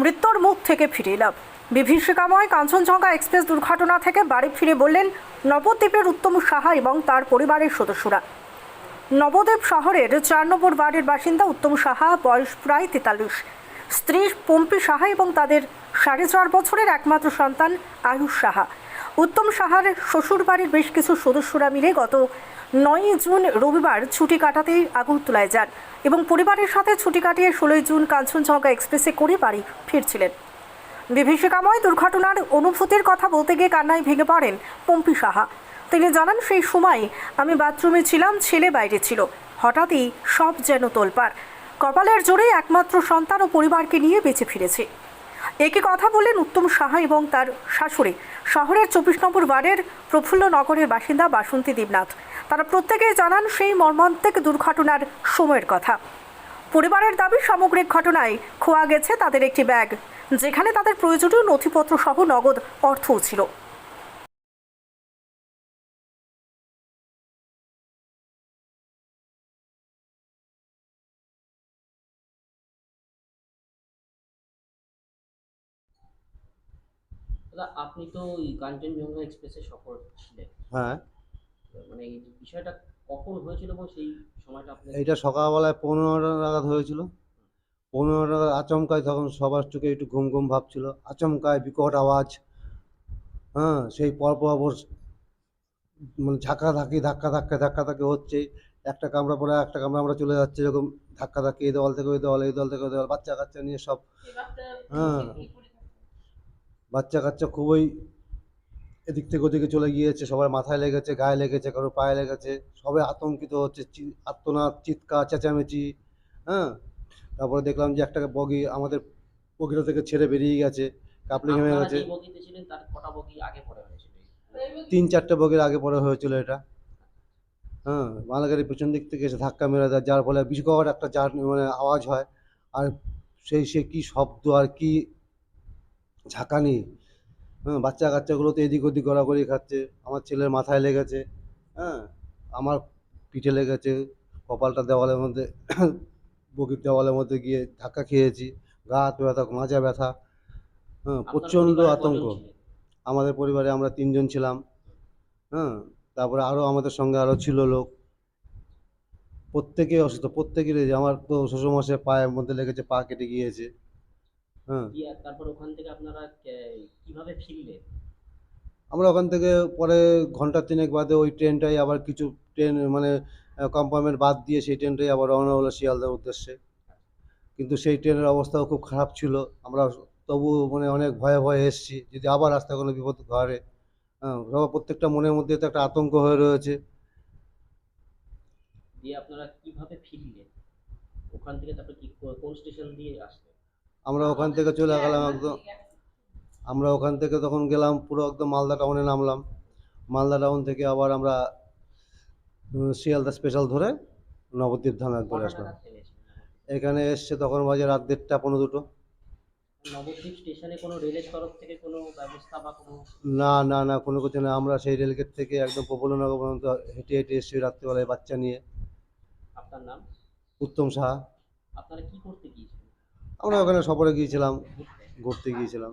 মৃত্যুর মুখ থেকে ফিরে এলাম বিভীষিকাময় কাঞ্চনজঙ্ঘা এক্সপ্রেস দুর্ঘটনা থেকে বাড়ি ফিরে বললেন নবদ্বীপের উত্তম সাহা এবং তার পরিবারের সদস্যরা। নবদ্বীপ শহরের চার নম্বর ওয়ার্ডের বাসিন্দা উত্তম সাহা, বয়স প্রায় তেতাল্লিশ। স্ত্রী পম্পি সাহা এবং তাদের সাড়ে চার বছরের একমাত্র সন্তান আয়ুষ সাহা। উত্তম সাহার শ্বশুরবাড়ির বেশ কিছু সদস্যরা মিলে গত নয়ই জুন রবিবার ছুটি কাটাতেই আগরতলায় যান এবং পরিবারের সাথে ছুটি কাটিয়ে ষোলোই জুন কাঞ্চনজঙ্ঘা এক্সপ্রেসে করে বাড়ি ফিরছিলেন। বিভীষিকাময় দুর্ঘটনার অনুভূতির কথা বলতে গিয়ে কান্নায় ভেঙে পড়েন পম্পি সাহা। তিনি জানান, সেই সময় আমি বাথরুমে ছিলাম, ছেলে বাইরে ছিল। হঠাৎই সব যেন তোলপাড়। কপালের জোরে একমাত্র সন্তান ও পরিবারকে নিয়ে বেঁচে ফিরেছে। একই কথা বললেন উত্তম সাহা এবং তার শাশুড়ি। শহরের চব্বিশ নম্বর ওয়ার্ডের প্রফুল্ল নগরের বাসিন্দা বাসন্তী দেবনাথ। তারা প্রত্যেকেই জানান সেই মর্মান্তিক দুর্ঘটনার সময়ের কথা। পরিবারের দাবি, সামগ্রিক ঘটনায় খোয়া গেছে তাদের একটি ব্যাগ, যেখানে তাদের প্রয়োজনীয় নথিপত্র সহ নগদ অর্থও ছিল। আপনি তো ওই কাঞ্চনজঙ্ঘা এক্সপ্রেসে সফর ছিলেন হ্যাঁ। মানে এই বিষয়টা কখন হয়েছিল এবং সেই সময়টা আপনি এইটা সকালবেলায় পনেরোটা নাগাদ হয়েছিল। পনেরো নাগাদ আচমকায় তখন সবার চোখে একটু ঘুম ঘুম ভাবছিল আচমকায় বিকট আওয়াজ। হ্যাঁ সেই পরপর পর মানে ঝাঁকা ধাক্কি ধাক্কা ধাক্কা ধাক্কা ধাক্কি হচ্ছে। একটা কামড়া পরে একটা কামড়া আমরা চলে যাচ্ছে এরকম। ধাক্কা ধাক্কি এই দেওয়াল থেকে ওই দেওয়াল এই দেওয়াল থেকে ওই দেওয়াল বাচ্চা কাচ্চা নিয়ে সব। হ্যাঁ। বাচ্চা কাচ্চা খুবই এদিক থেকে ওদিকে চলে গিয়েছে সবার মাথায় লেগেছে গায়ে লেগেছে কারোর পায়ে লেগেছে সবাই আতঙ্কিত হচ্ছে আর্তনাদ চিৎকার চেঁচামেচি হ্যাঁ? তারপরে দেখলাম যে একটা বগি আমাদের বগিটা থেকে ছেড়ে বেরিয়ে গেছে কাপলিং হয়ে গেছে। তিন চারটে বগির আগে পরে হয়েছিল এটা। হ্যাঁ মালগাড়ির পেছন দিক থেকে এসে ধাক্কা মেরে দেয় যার ফলে বিকট একটা যার মানে আওয়াজ হয় আর সেই সে কি শব্দ আর কি ঝাঁকানি হ্যাঁ বাচ্চা কাচ্চাগুলো তো এদিক ওদিক গড়াগড়ি খাচ্ছে আমার ছেলের মাথায় লেগেছে হ্যাঁ আমার পিঠে লেগেছে কপালটা দেওয়ালের মধ্যে বগির দেওয়ালের মধ্যে গিয়ে ধাক্কা খেয়েছি গা হাত ব্যথা মাজা ব্যথা হ্যাঁ প্রচণ্ড আতঙ্ক। আমাদের পরিবারে আমরা তিনজন ছিলাম হ্যাঁ তারপরে আরও আমাদের সঙ্গে আরও ছিল লোক। প্রত্যেকেই অসুস্থ প্রত্যেকেরই আমার তো শ্বশুরমশাই পায়ের মধ্যে লেগেছে পা কেটে গিয়েছে। তারপর ওখান থেকে আপনারা কীভাবে ফিরলেন আমরা ওখান থেকে পরে ঘণ্টা তিনেক বাদে ওই ট্রেনটাই আবার কিছু ট্রেন মানে কম্পার্টমেন্ট বাদ দিয়ে সেই ট্রেনটাই আবার রওনা হলো শিয়ালদার উদ্দেশ্যে। কিন্তু সেই ট্রেনের অবস্থাও খুব খারাপ ছিল। আমরা তবু মানে অনেক ভয়ে ভয়ে এসেছি যদি আবার রাস্তায় কোনো বিপদ ঘটে হ্যাঁ সবার প্রত্যেকটা মনের মধ্যে তো একটা আতঙ্ক হয়ে রয়েছে। দিয়ে আপনারা কীভাবে ফিরলেন ওখান থেকে তারপর কি কোন স্টেশন দিয়ে আসলেন আমরা ওখান থেকে চলে গেলাম একদম। আমরা ওখান থেকে তখন গেলাম পুরো একদম মালদা টাউনে নামলাম। মালদা টাউন থেকে আবার আমরা শিয়ালদা স্পেশাল ধরে নবদ্বীপ ধামে কটা আসলাম। এখানে এসছে তখন বাজে রাত দেড়টা পনেরো দুটো। নবদ্বীপ স্টেশনে কোনো রেলের তরফ থেকে কোনো ব্যবস্থা বা কোনো না না না কোনো কিছু না। আমরা সেই রেলগেট থেকে একদম প্রফুল্লনগর পর্যন্ত হেঁটে হেঁটে এসেছি রাত্রিবেলায় বাচ্চা নিয়ে। আপনার নাম? উত্তম সাহা। আপনারা কি করতে গিয়েছিলেন? আমরা ওখানে সফরে গিয়েছিলাম ঘুরতে গিয়েছিলাম।